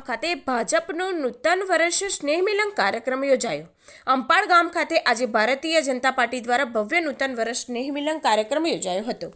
ખાતે ભાજપનું નૂતન વર્ષ સ્નેહમિલન કાર્યક્રમ યોજાયો. અંપાળ ગામ ખાતે આજે ભારતીય જનતા પાર્ટી દ્વારા ભવ્ય નૂતન વર્ષ સ્નેહમિલન કાર્યક્રમ યોજાયો હતો.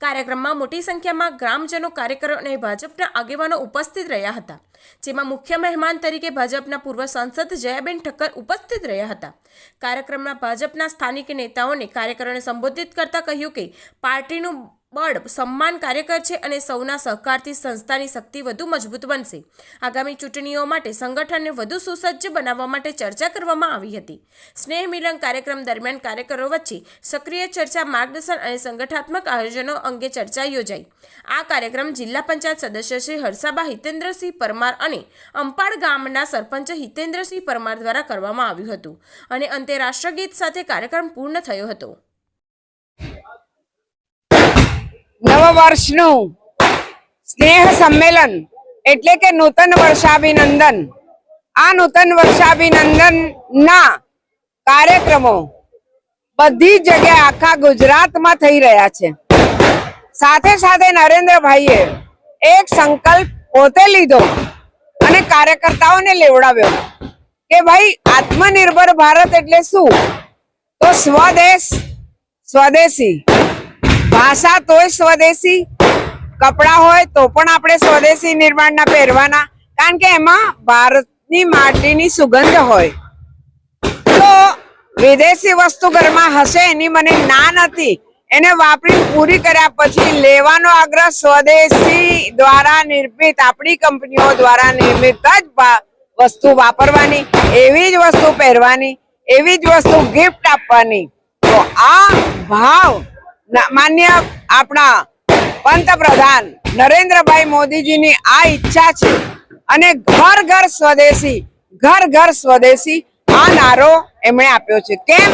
કાર્યક્રમમાં મોટી સંખ્યામાં ગ્રામજનો કાર્યકરો અને ભાજપના આગેવાનો ઉપસ્થિત રહ્યા હતા. જેમાં મુખ્ય મહેમાન તરીકે ભાજપના પૂર્વ સાંસદ જયાબેન ઠક્કર ઉપસ્થિત રહ્યા હતા. કાર્યક્રમમાં ભાજપના સ્થાનિક નેતાઓને કાર્યકરોને સંબોધિત કરતા કહ્યું કે, પાર્ટીનું બળ, સન્માન કાર્યકર છે અને સૌના સહકારથી સંસ્થાની શક્તિ વધુ મજબૂત બનશે. આગામી ચૂંટણીઓ માટે સંગઠનને વધુ સુસજ્જ બનાવવા માટે ચર્ચા કરવામાં આવી હતી. સ્નેહ મિલન કાર્યક્રમ દરમિયાન કાર્યકરો વચ્ચે સક્રિય ચર્ચા, માર્ગદર્શન અને સંગઠનાત્મક આયોજનો અંગે ચર્ચા યોજાઈ. આ કાર્યક્રમ જિલ્લા પંચાયત સદસ્ય શ્રી હરસાબા હિતેન્દ્રસિંહ પરમાર અને અંપાડ ગામના સરપંચ હિતેન્દ્રસિંહ પરમાર દ્વારા કરવામાં આવ્યું હતું અને અંતે રાષ્ટ્રગીત સાથે કાર્યક્રમ પૂર્ણ થયો હતો. નવ વર્ષનું સ્નેહ સંમેલન એટલે કે નૂતન વર્ષાભિનંદન. આ નૂતન વર્ષાભિનંદન ના કાર્યક્રમો બધી જગ્યાએ આખા ગુજરાતમાં થઈ રહ્યા છે. સાથે સાથે નરેન્દ્રભાઈએ એક સંકલ્પ પોતે લીધો અને કાર્યકર્તાઓને લેવડાવ્યો કે ભાઈ આત્મનિર્ભર ભારત એટલે શું? તો સ્વદેશ, સ્વદેશી. ભાષા તોય સ્વદેશી, કપડા હોય તો પણ આપણે સ્વદેશી નિર્માણના પહેરવાના. કારણ કે એમાં ભારતની માટીની સુગંધ હોય. તો વિદેશી વસ્તુ ઘરમાં હશે એની મને ના નથી. એને વાપરી પૂરી કર્યા પછી લેવાનો આગ્રહ સ્વદેશી દ્વારા નિર્મિત, આપણી કંપનીઓ દ્વારા નિર્મિત જ વસ્તુ વાપરવાની, એવી જ વસ્તુ પહેરવાની, એવી જ વસ્તુ ગિફ્ટ આપવાની. તો આ ભાવ માન્ય આપણા પંતપ્રધાન નરેન્દ્રભાઈ મોદીજીની આ ઈચ્છા છે અને ઘર ઘર સ્વદેશી, ઘર ઘર સ્વદેશી આ નારો એમણે આપ્યો છે. કેમ?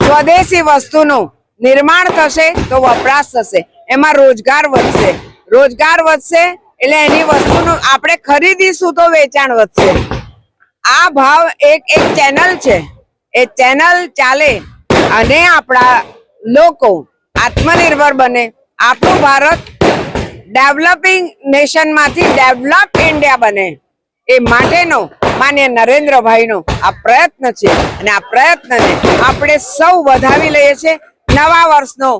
સ્વદેશી વસ્તુનું નિર્માણ થશે તો વપરાશ થશે. એમાં રોજગાર વધશે. રોજગાર વધશે એટલે એની વસ્તુનું આપણે ખરીદીશું તો વેચાણ વધશે. આ ભાવ એક એક ચેનલ છે. એ ચેનલ ચાલે અને આપણા લોકો આત્મનિર્ભર બને. આપણું ભારત ડેવલપિંગ નેશનમાંથી ડેવલપ ઇન્ડિયા બને. એ માટેનો માન્ય નરેન્દ્રભાઈનો આ પ્રયત્ન છે અને આ પ્રયત્નને આપણે સૌ વધાવી લઈએ છીએ નવા વર્ષનો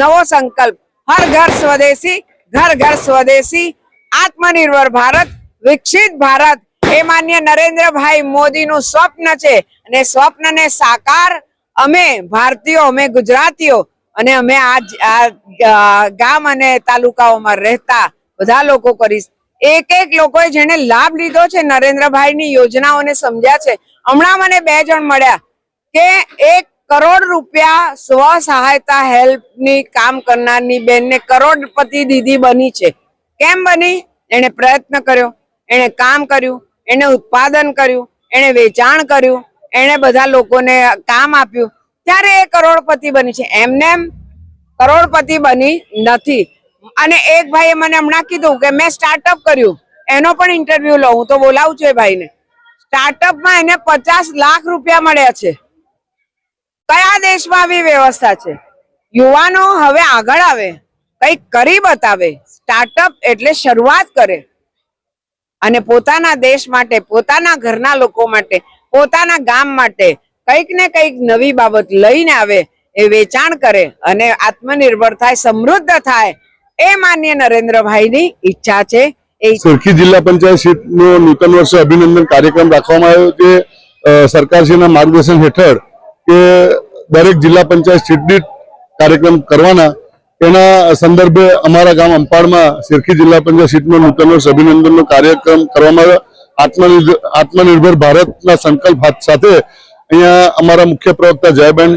નવો સંકલ્પ. હર ઘર સ્વદેશી, ઘર ઘર સ્વદેશી, આત્મનિર્ભર ભારત, વિકસિત ભારત. એ માન્ય નરેન્દ્રભાઈ મોદીનું સ્વપ્ન છે અને સ્વપ્નને સાકાર અમે ભારતીયો, અમે ગુજરાતીઓ અને અમે આ ગામ અને તાલુકાઓમાં રહેતા બધા લોકો કરીશ. એક એક લોકોએ જેને લાભ લીધો છે, નરેન્દ્રભાઈની યોજનાઓને સમજ્યા છે. હમણાં મને બે જણ મળ્યા કે એક કરોડ રૂપિયા સ્વ સહાયતા હેલ્પની કામ કરનારની બેનને કરોડપતિ દીદી બની છે. કેમ બની? એણે પ્રયત્ન કર્યો, એણે કામ કર્યું, એણે ઉત્પાદન કર્યું, એણે વેચાણ કર્યું, એણે બધા લોકોને કામ આપ્યું. ત્યારે એ કરોડપતિ બની છે. એમને એમ કરોડપતિ બની નથી. અને એક ભાઈએ મને હમણાં કીધું કે મેં સ્ટાર્ટઅપ કર્યું. એનો પણ ઇન્ટરવ્યુ લઉં હું. તો બોલાવું છું એ ભાઈને. સ્ટાર્ટઅપમાં એને પચાસ લાખ રૂપિયા મળ્યા છે. કયા દેશમાં આવી વ્યવસ્થા છે? યુવાનો હવે આગળ આવે. કંઈક કરી બતાવે. સ્ટાર્ટઅપ એટલે શરૂઆત કરે. અને પોતાના દેશ માટે, પોતાના ઘરના લોકો માટે, પોતાના ગામ માટે કંઈક ને કંઈક નવી બાબત લઈને આવે એ વેચાણ કરે અને આત્મનિર્ભર થાય, સમૃદ્ધ થાય, એ માન્ય નરેન્દ્રભાઈની ઈચ્છા છે. સુરખી જિલ્લા પંચાયત સીટનો નૂતન વર્ષે અભિનંદન કાર્યક્રમ રાખવામાં આવ્યો જે સરકારશ્રીના માર્ગદર્શન હેઠળ કે દરેક જિલ્લા પંચાયત સીટ દીઠ કાર્યક્રમ કરવાના. તેના સંદર્ભે અમારા ગામ અંપાડમાં સિરખી જિલ્લા પંચાયત સીટનો નૂતન વર્ષ અભિનંદનનો કાર્યક્રમ કરવામાં આવ્યો. આત્મનિર્ભર આત્મનિર્ભર ભારતના સંકલ્પ સાથે અહીંયા અમારા મુખ્ય પ્રવક્તા જયબેન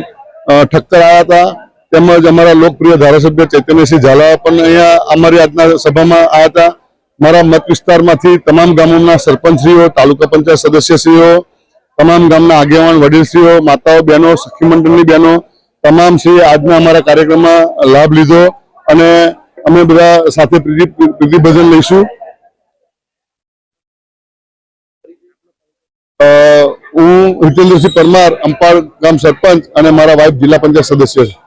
ઠક્કર આવ્યા હતા. તેમજ અમારા લોકપ્રિય ધારાસભ્ય ચૈતન્યસિંહ ઝાલા પણ અહીંયા અમારી આજના સભામાં આવ્યા હતા. મારા મત વિસ્તારમાંથી તમામ ગામોના સરપંચશ્રીઓ, તાલુકા પંચાયત સદસ્યશ્રીઓ, તમામ ગામના આગેવાન વડીલશ્રીઓ, માતાઓ, બહેનો, સખી મંડળની બહેનો, તમામ શ્રી આજના અમારા કાર્યક્રમમાં લાભ લીધો અને અમે બધા સાથે ભજન લઈશું. હું હિતેન્દ્રસિંહ પરમાર અંપાળ ગામ સરપંચ અને મારા વાઇફ જિલ્લા પંચાયત સદસ્ય છે.